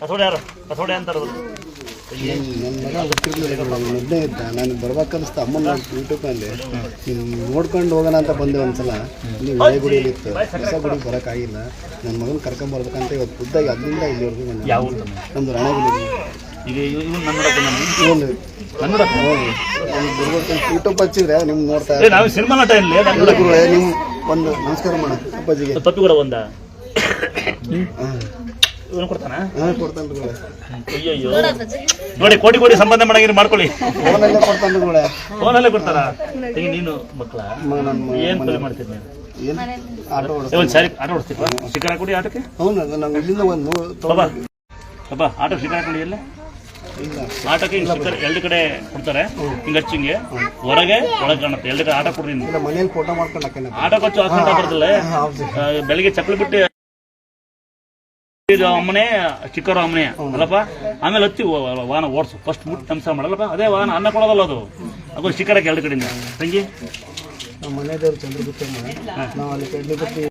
ಯಾರು? ಅಂತಾರೆ. ನನ್ನ ಮಗ ಗೊತ್ತಿರಲಿಲ್ಲ ಇದ್ದ. ನಾನು ಬರ್ಬೇಕನ್ನಿಸ್ತು ಅಮ್ಮನ ಯೂಟ್ಯೂಬಲ್ಲಿ ನೋಡ್ಕೊಂಡು ಹೋಗೋಣ ಅಂತ ಬಂದೆ ಒಂದ್ಸಲ. ನೀವು ಹಳೆ ಗುಡಿಯಲ್ಲಿ ಇತ್ತು. ಹೊಸ ಗುಡಿಗೆ ಬರೋಕ್ಕಾಗಿಲ್ಲ ನನ್ನ ಮಗನ ಕರ್ಕೊಂಬರ್ಬೇಕಂತ ಇವತ್ತು ಖುದ್ದಾಗಿ ಅಲ್ಲಿಂದ ಇಲ್ಲಿವರೆಗೂ ಯಾವ? ನಮ್ಮದು ರಾಣಗುಡಿ. ಇವನು. ಯೂಟ್ಯೂಬ್ ಹಚ್ಚಿದ್ರೆ ನಿಮ್ಗೆ ನೋಡ್ತಾ ನಾವು ಸಿನಿಮಾ ನಟ ಇಲ್ಲಿ ನಾನು ನಿಮ್ಮ ಒಂದು ನಮಸ್ಕಾರ ಮಾಡಿ ಅಪ್ಪಾಜಿಗೆ. ತಪ್ಪಿ ಕೂಡ ಒಂದ ಇವನು ಕೊಡ್ತಾನ? ಹಾಂ ಕೊಡ್ತಾನೆ ಗುರುಗಳೇ ಅಯ್ಯಯ್ಯೋ. ನೋಡಿ ಕೋಟಿ ಕೋಟಿ ಸಂಬಂಧ ಮಾಡಂಗಿರಿ ಮಾಡ್ಕೊಳ್ಳಿ. ಫೋನಲ್ಲೇ ಕೊಡ್ತಾನೆ ಫೋನಲ್ಲೇ ಕೊಡ್ತಾರ? ಈಗ ನೀನು ಮಕ್ಕಳ. ಏನ್ ಕೊಲೆ ಮಾಡ್ತೀನಿ ನೀನು? ಏನು? ಆಟೋ ಓಡಿಸ್ತಾನೆ. ಒಂದ್ ಸಾರಿ ಆಟ ಓಡಿಸ್ತೀವ ಶಿಖರ ಕೊಡಿ ಆಟಕ್ಕೆ. ಹೌದು ಅದು ನಾವು ಇಲ್ಲಿಂದ ಒಂದು ಬಾಬಾ ಬಾಬಾ ಆಟೋ ಶಿಕಾರ ಕೊಡಿ ಎಲ್ಲ. ಇಲ್ಲ. ಆಟಕ್ಕೆ ಹಿಂಗ್ ಶಿಖರ ಎರಡು ಕಡೆ ಕೊಡ್ತಾರೆ. ಹಿಂಗ ಹಚ್ಚಿಂಗೆ. ಹೊರಗೆ ಒಳಗೆ ಕಾಣುತ್ತೆ. ಎರಡು ಕಡೆ ಆಟ ಕೊಡ್ರಿ ಮನೇಲಿ ಫೋಟೋ ಮಾಡ್ಕೊಂಡು ಆಟ ಕೊಚ್ಚು ಹಾಕೊಂಡ ಬರ್ತಲ್ಲ ಬೆಳಿಗ್ಗೆ ಚಪ್ಪಲಿ ಬಿಟ್ಟು ಇದು ಅಮ್ಮನೆ ಚಿಕ್ಕವರು ಅಮ್ಮನೆ. ಅಲ್ಲಪ್ಪ? ಆಮೇಲೆ ಹತ್ತಿ ವಾಹನ ಓಡಿಸು. ಫಸ್ಟ್ ಮುಟ್ಟಿ ನಮಸ್ಕಾರ ಮಾಡಲ್ಲಪ್ಪ? ಅದೇ ವಾಹನ ಅನ್ನ ಕೊಡೋದಲ್ಲ ಅದು. ಅದು ಶಿಖರಕ್ಕೆ ಎರಡು ಕಡೆಯಿಂದ ತಂಗಿ? ನಮ್ಮ ಮನೆ ದೇವ್ರು ಚಂದ್ರಗುತ್ತಮ್ಮ ನಾವು ಅಲ್ಲಿ ಕಡ್ಲಿ ಬತ್ತಿ